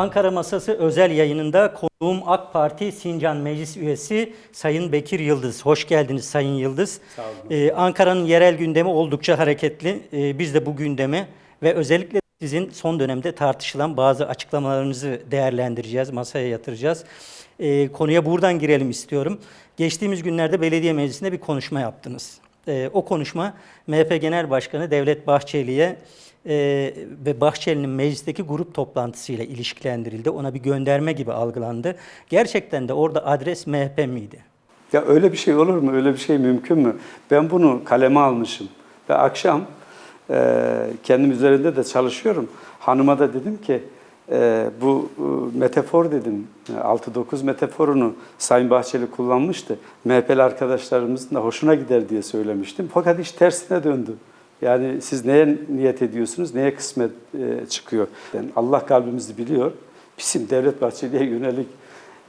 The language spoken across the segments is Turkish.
Ankara Masası özel yayınında konuğum AK Parti Sincan Meclis Üyesi Sayın Bekir Yıldız. Hoş geldiniz Sayın Yıldız. Sağ olun. Ee, Ankara'nın yerel gündemi oldukça hareketli. Ee, biz de bu gündemi ve özellikle sizin son dönemde tartışılan bazı açıklamalarınızı değerlendireceğiz, masaya yatıracağız. Ee, konuya buradan girelim istiyorum. Geçtiğimiz günlerde belediye meclisinde bir konuşma yaptınız. Ee, o konuşma MHP Genel Başkanı Devlet Bahçeli'ye e, ve Bahçeli'nin meclisteki grup toplantısıyla ilişkilendirildi. Ona bir gönderme gibi algılandı. Gerçekten de orada adres MHP miydi? Ya öyle bir şey olur mu? Öyle bir şey mümkün mü? Ben bunu kaleme almışım. Ve akşam e, kendim üzerinde de çalışıyorum. Hanıma da dedim ki e, bu e, metafor dedim. e, 6-9 metaforunu Sayın Bahçeli kullanmıştı. MHP'li arkadaşlarımızın da hoşuna gider diye söylemiştim. Fakat iş tersine döndü. Yani siz neye niyet ediyorsunuz, neye kısmet e, çıkıyor? Yani Allah kalbimizi biliyor. Bizim Devlet Bahçeli'ye yönelik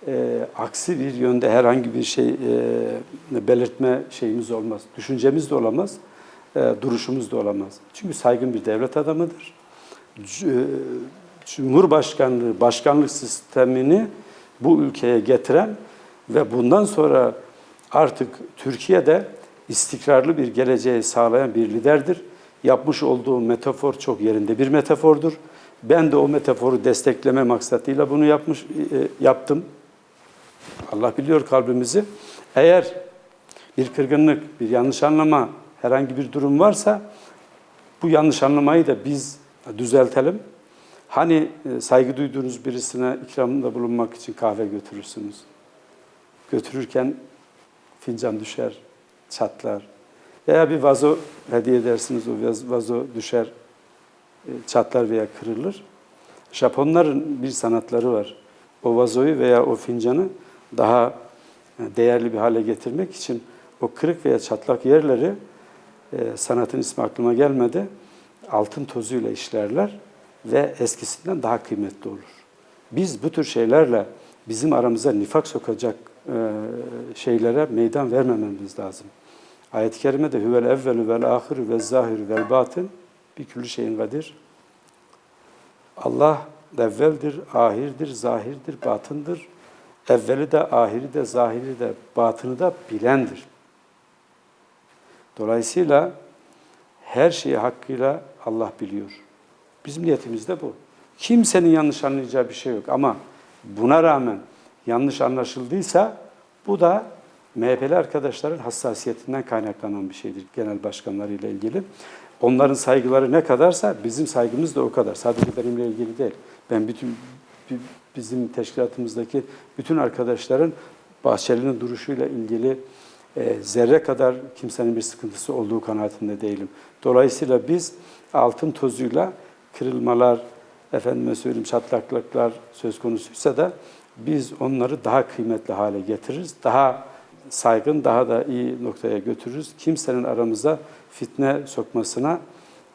e, aksi bir yönde herhangi bir şey e, belirtme şeyimiz olmaz. Düşüncemiz de olamaz, e, duruşumuz da olamaz. Çünkü saygın bir devlet adamıdır. E, Cumhurbaşkanlığı, başkanlık sistemini bu ülkeye getiren ve bundan sonra artık Türkiye'de istikrarlı bir geleceği sağlayan bir liderdir. Yapmış olduğu metafor çok yerinde bir metafordur. Ben de o metaforu destekleme maksatıyla bunu yapmış e, yaptım. Allah biliyor kalbimizi. Eğer bir kırgınlık, bir yanlış anlama, herhangi bir durum varsa bu yanlış anlamayı da biz düzeltelim. Hani e, saygı duyduğunuz birisine ikramda bulunmak için kahve götürürsünüz. Götürürken fincan düşer, çatlar. Veya bir vazo hediye edersiniz, o vaz- vazo düşer, e, çatlar veya kırılır. Japonların bir sanatları var. O vazoyu veya o fincanı daha e, değerli bir hale getirmek için o kırık veya çatlak yerleri e, sanatın ismi aklıma gelmedi. Altın tozuyla işlerler ve eskisinden daha kıymetli olur. Biz bu tür şeylerle bizim aramıza nifak sokacak şeylere meydan vermememiz lazım. Ayet-i kerimede huvel evvelü vel ahiru vel zahiru vel batın bir külü şeyin kadir. Allah evveldir, ahirdir, zahirdir, batındır. Evveli de, ahiri de, zahiri de, batını da bilendir. Dolayısıyla her şeyi hakkıyla Allah biliyor. Bizim niyetimiz de bu. Kimsenin yanlış anlayacağı bir şey yok ama buna rağmen yanlış anlaşıldıysa bu da MHP'li arkadaşların hassasiyetinden kaynaklanan bir şeydir genel başkanlarıyla ilgili. Onların saygıları ne kadarsa bizim saygımız da o kadar. Sadece benimle ilgili değil. Ben bütün bi- bizim teşkilatımızdaki bütün arkadaşların Bahçeli'nin duruşuyla ilgili e, zerre kadar kimsenin bir sıkıntısı olduğu kanaatinde değilim. Dolayısıyla biz altın tozuyla kırılmalar, efendime söyleyeyim çatlaklıklar söz konusuysa da biz onları daha kıymetli hale getiririz. Daha saygın, daha da iyi noktaya götürürüz. Kimsenin aramıza fitne sokmasına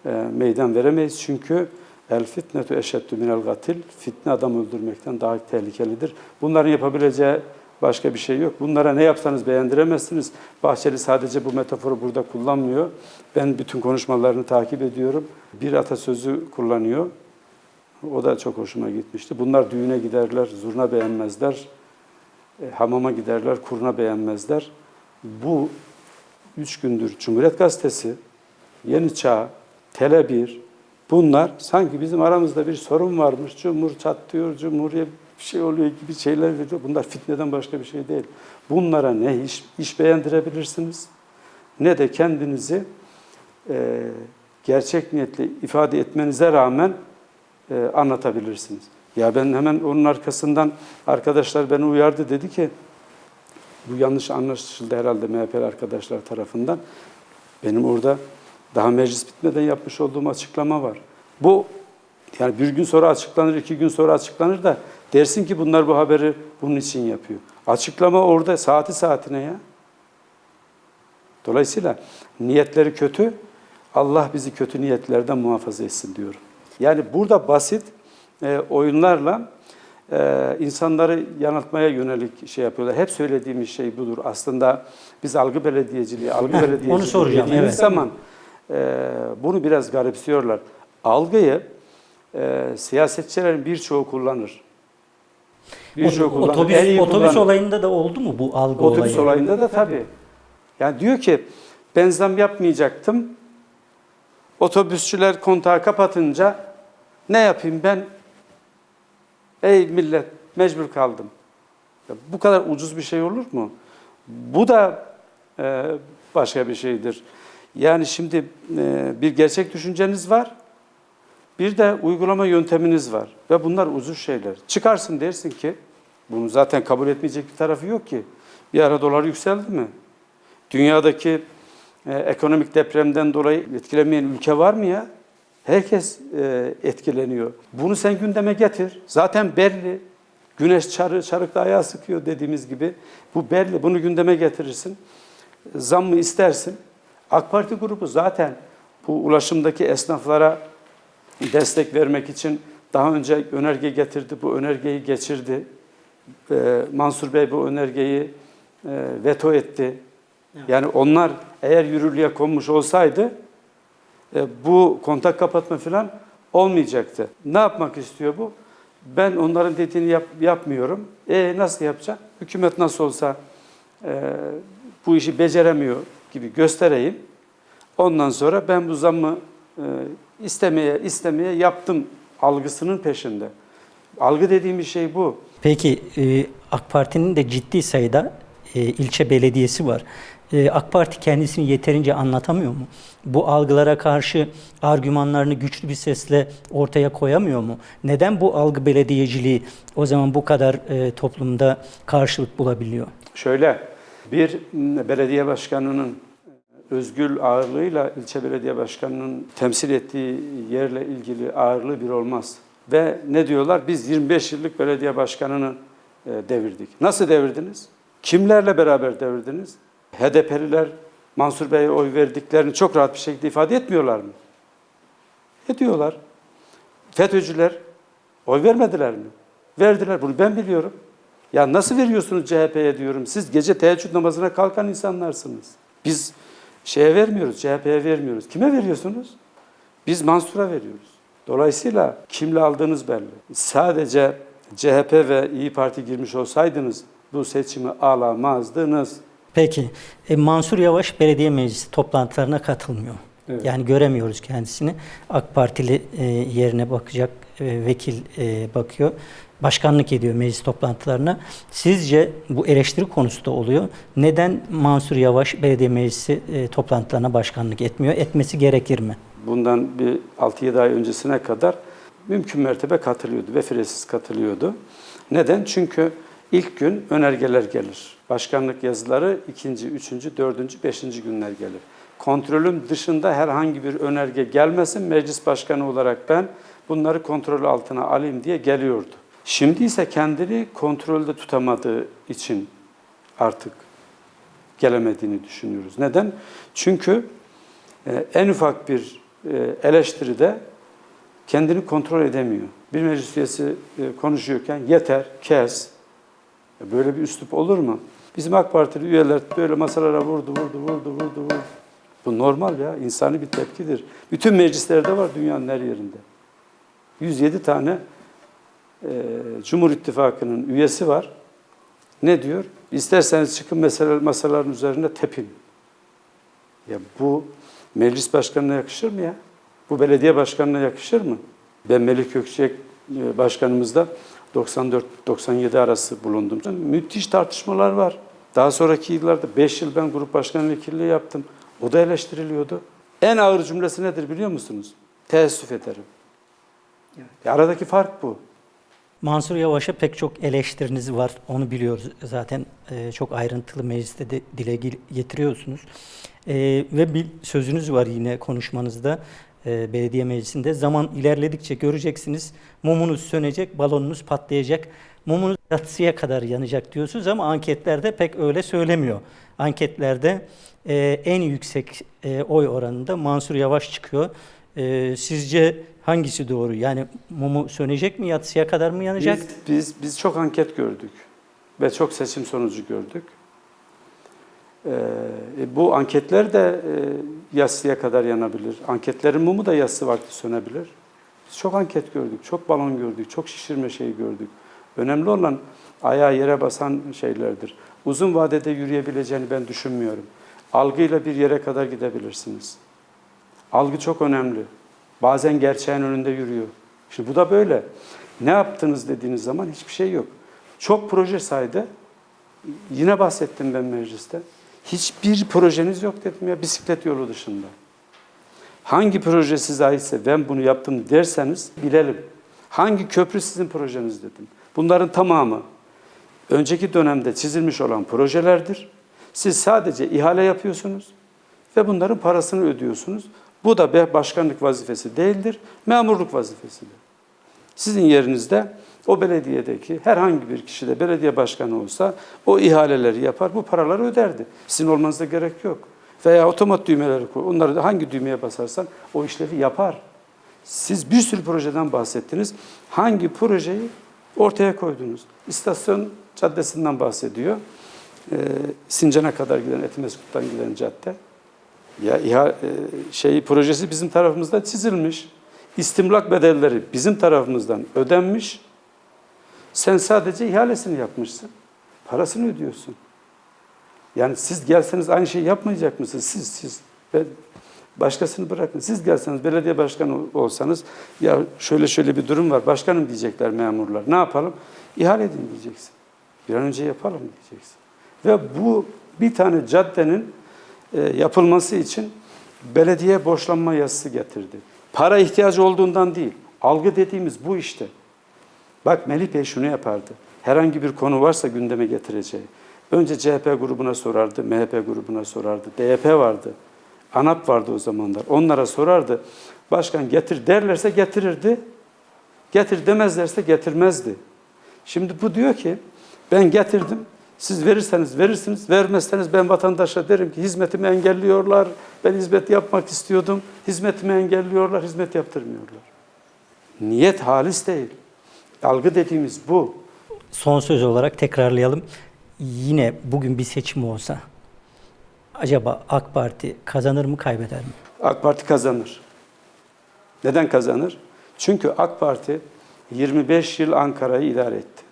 e, meydan veremeyiz. Çünkü el fitnetu eşeddü minel gatil. Fitne adam öldürmekten daha tehlikelidir. Bunların yapabileceği başka bir şey yok. Bunlara ne yapsanız beğendiremezsiniz. Bahçeli sadece bu metaforu burada kullanmıyor. Ben bütün konuşmalarını takip ediyorum. Bir atasözü kullanıyor. O da çok hoşuma gitmişti. Bunlar düğüne giderler, zurna beğenmezler. E, hamama giderler, kurna beğenmezler. Bu üç gündür Cumhuriyet Gazetesi, Yeni Çağ, Tele 1, bunlar sanki bizim aramızda bir sorun varmış. Cumhur çatlıyor, Cumhuriyet bir şey oluyor gibi şeyler veriyor. Bunlar fitneden başka bir şey değil. Bunlara ne iş, iş beğendirebilirsiniz ne de kendinizi e, gerçek niyetle ifade etmenize rağmen e, anlatabilirsiniz. Ya ben hemen onun arkasından arkadaşlar beni uyardı dedi ki bu yanlış anlaşıldı herhalde MHP'li arkadaşlar tarafından. Benim orada daha meclis bitmeden yapmış olduğum açıklama var. Bu yani bir gün sonra açıklanır, iki gün sonra açıklanır da dersin ki bunlar bu haberi bunun için yapıyor. Açıklama orada saati saatine ya. Dolayısıyla niyetleri kötü. Allah bizi kötü niyetlerden muhafaza etsin diyorum. Yani burada basit e, oyunlarla e, insanları yanıltmaya yönelik şey yapıyorlar. Hep söylediğimiz şey budur. Aslında biz algı belediyeciliği, algı belediyeciliği onu soracağım, dediğimiz evet. zaman e, bunu biraz garipsiyorlar. Algıyı e, siyasetçilerin birçoğu kullanır. Birçok O- kullanır. otobüs, En iyi otobüs kullanır. olayında da oldu mu bu algı Otobüs olayı? olayında da tabii. Yani diyor ki ben zam yapmayacaktım. Otobüsçüler kontağı kapatınca ne yapayım ben? Ey millet mecbur kaldım. Ya bu kadar ucuz bir şey olur mu? Bu da e, başka bir şeydir. Yani şimdi e, bir gerçek düşünceniz var. Bir de uygulama yönteminiz var. Ve bunlar ucuz şeyler. Çıkarsın dersin ki, bunu zaten kabul etmeyecek bir tarafı yok ki. Bir ara dolar yükseldi mi? Dünyadaki e, ekonomik depremden dolayı etkilenmeyen ülke var mı ya? Herkes e, etkileniyor. Bunu sen gündeme getir. Zaten belli. Güneş çarı, çarıkta ayağı sıkıyor dediğimiz gibi. Bu belli. Bunu gündeme getirirsin. Zam mı istersin? AK Parti grubu zaten bu ulaşımdaki esnaflara destek vermek için daha önce önerge getirdi. Bu önergeyi geçirdi. Ee, Mansur Bey bu önergeyi e, veto etti. Yani onlar eğer yürürlüğe konmuş olsaydı e, bu kontak kapatma falan olmayacaktı. Ne yapmak istiyor bu? Ben onların dediğini yap- yapmıyorum. E nasıl yapacak? Hükümet nasıl olsa e, bu işi beceremiyor gibi göstereyim. Ondan sonra ben bu zammı e, istemeye istemeye yaptım algısının peşinde. Algı dediğim bir şey bu. Peki e, AK Parti'nin de ciddi sayıda e, ilçe belediyesi var. E, AK Parti kendisini yeterince anlatamıyor mu? Bu algılara karşı argümanlarını güçlü bir sesle ortaya koyamıyor mu? Neden bu algı belediyeciliği o zaman bu kadar e, toplumda karşılık bulabiliyor? Şöyle bir belediye başkanının özgül ağırlığıyla ilçe belediye başkanının temsil ettiği yerle ilgili ağırlığı bir olmaz. Ve ne diyorlar? Biz 25 yıllık belediye başkanını e, devirdik. Nasıl devirdiniz? Kimlerle beraber devirdiniz? HDP'liler Mansur Bey'e oy verdiklerini çok rahat bir şekilde ifade etmiyorlar mı? Ediyorlar. FETÖ'cüler oy vermediler mi? Verdiler. Bunu ben biliyorum. Ya nasıl veriyorsunuz CHP'ye diyorum. Siz gece teheccüd namazına kalkan insanlarsınız. Biz şeye vermiyoruz, CHP'ye vermiyoruz. Kime veriyorsunuz? Biz Mansur'a veriyoruz. Dolayısıyla kimle aldığınız belli. Sadece CHP ve İyi Parti girmiş olsaydınız bu seçimi alamazdınız. Peki e, Mansur Yavaş belediye meclisi toplantılarına katılmıyor. Evet. Yani göremiyoruz kendisini. AK Partili e, yerine bakacak e, vekil e, bakıyor. Başkanlık ediyor meclis toplantılarına. Sizce bu eleştiri konusu da oluyor. Neden Mansur Yavaş belediye meclisi e, toplantılarına başkanlık etmiyor? Etmesi gerekir mi? Bundan bir 6-7 ay öncesine kadar mümkün mertebe katılıyordu ve firesiz katılıyordu. Neden? Çünkü ilk gün önergeler gelir. Başkanlık yazıları ikinci, üçüncü, dördüncü, beşinci günler gelir. Kontrolüm dışında herhangi bir önerge gelmesin, meclis başkanı olarak ben bunları kontrol altına alayım diye geliyordu. Şimdi ise kendini kontrolde tutamadığı için artık gelemediğini düşünüyoruz. Neden? Çünkü e, en ufak bir e, eleştiride kendini kontrol edemiyor. Bir meclis üyesi e, konuşuyorken yeter, kes. Böyle bir üslup olur mu? Bizim AK Partili üyeler böyle masalara vurdu, vurdu, vurdu, vurdu, vurdu. Bu normal ya, insani bir tepkidir. Bütün meclislerde var dünyanın her yerinde. 107 tane e, Cumhur İttifakı'nın üyesi var. Ne diyor? İsterseniz çıkın mesele, masaların üzerine tepin. Ya bu meclis başkanına yakışır mı ya? Bu belediye başkanına yakışır mı? Ben Melih Gökçek e, başkanımızda 94-97 arası bulundum. Müthiş tartışmalar var. Daha sonraki yıllarda 5 yıl ben grup başkan vekilliği yaptım. O da eleştiriliyordu. En ağır cümlesi nedir biliyor musunuz? Teessüf ederim. Ya aradaki fark bu. Mansur Yavaş'a pek çok eleştiriniz var. Onu biliyoruz zaten e, çok ayrıntılı mecliste de dile getiriyorsunuz. E, ve bir sözünüz var yine konuşmanızda e, belediye meclisinde. Zaman ilerledikçe göreceksiniz mumunuz sönecek, balonunuz patlayacak. Mumunuz yatsıya kadar yanacak diyorsunuz ama anketlerde pek öyle söylemiyor. Anketlerde e, en yüksek e, oy oranında Mansur Yavaş çıkıyor. E, sizce hangisi doğru? Yani mumu sönecek mi, yatsıya kadar mı yanacak? Biz, biz, biz çok anket gördük ve çok seçim sonucu gördük. Ee, e, bu anketler de e, kadar yanabilir. Anketlerin mumu da yassı vakti sönebilir. Biz çok anket gördük, çok balon gördük, çok şişirme şeyi gördük. Önemli olan ayağı yere basan şeylerdir. Uzun vadede yürüyebileceğini ben düşünmüyorum. Algıyla bir yere kadar gidebilirsiniz. Algı çok önemli. Bazen gerçeğin önünde yürüyor. Şimdi bu da böyle. Ne yaptınız dediğiniz zaman hiçbir şey yok. Çok proje saydı. Yine bahsettim ben mecliste. Hiçbir projeniz yok dedim ya bisiklet yolu dışında. Hangi proje size aitse ben bunu yaptım derseniz bilelim. Hangi köprü sizin projeniz dedim. Bunların tamamı önceki dönemde çizilmiş olan projelerdir. Siz sadece ihale yapıyorsunuz ve bunların parasını ödüyorsunuz. Bu da başkanlık vazifesi değildir, memurluk vazifesidir. Sizin yerinizde o belediyedeki herhangi bir kişi de belediye başkanı olsa o ihaleleri yapar, bu paraları öderdi. Sizin olmanıza gerek yok. Veya otomat düğmeleri koy. Onları da hangi düğmeye basarsan o işlevi yapar. Siz bir sürü projeden bahsettiniz. Hangi projeyi ortaya koydunuz? İstasyon caddesinden bahsediyor. Ee, Sincan'a kadar giden, Etimeskut'tan giden cadde. Ya iha, e, şey projesi bizim tarafımızda çizilmiş. İstimlak bedelleri bizim tarafımızdan ödenmiş. Sen sadece ihalesini yapmışsın. Parasını ödüyorsun. Yani siz gelseniz aynı şeyi yapmayacak mısınız? Siz, siz. Ben başkasını bırakın. Siz gelseniz belediye başkanı olsanız ya şöyle şöyle bir durum var. Başkanım diyecekler memurlar. Ne yapalım? İhale edin diyeceksin. Bir an önce yapalım diyeceksin. Ve bu bir tane caddenin e, yapılması için belediye borçlanma yazısı getirdi. Para ihtiyacı olduğundan değil. Algı dediğimiz bu işte. Bak Melih Bey şunu yapardı. Herhangi bir konu varsa gündeme getireceği. Önce CHP grubuna sorardı, MHP grubuna sorardı, DYP vardı. ANAP vardı o zamanlar. Onlara sorardı. Başkan getir derlerse getirirdi. Getir demezlerse getirmezdi. Şimdi bu diyor ki ben getirdim. Siz verirseniz verirsiniz, vermezseniz ben vatandaşa derim ki hizmetimi engelliyorlar. Ben hizmet yapmak istiyordum. Hizmetimi engelliyorlar, hizmet yaptırmıyorlar. Niyet halis değil. Algı dediğimiz bu. Son söz olarak tekrarlayalım. Yine bugün bir seçim olsa acaba AK Parti kazanır mı kaybeder mi? AK Parti kazanır. Neden kazanır? Çünkü AK Parti 25 yıl Ankara'yı idare etti.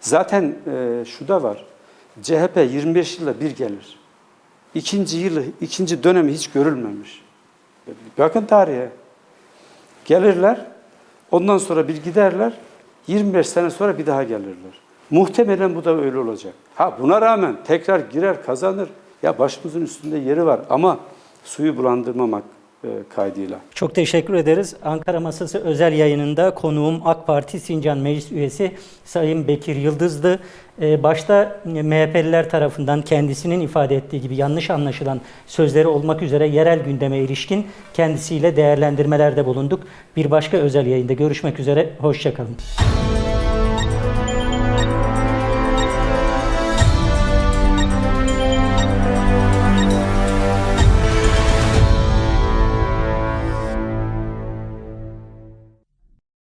Zaten e, şu da var. CHP 25 yılda bir gelir. İkinci yılı, ikinci dönemi hiç görülmemiş. Bakın tarihe. Gelirler, ondan sonra bir giderler, 25 sene sonra bir daha gelirler. Muhtemelen bu da öyle olacak. Ha buna rağmen tekrar girer, kazanır. Ya başımızın üstünde yeri var ama suyu bulandırmamak kaydıyla. Çok teşekkür ederiz. Ankara Masası özel yayınında konuğum AK Parti Sincan Meclis Üyesi Sayın Bekir Yıldız'dı. Ee, başta MHP'liler tarafından kendisinin ifade ettiği gibi yanlış anlaşılan sözleri olmak üzere yerel gündeme ilişkin kendisiyle değerlendirmelerde bulunduk. Bir başka özel yayında görüşmek üzere. Hoşçakalın.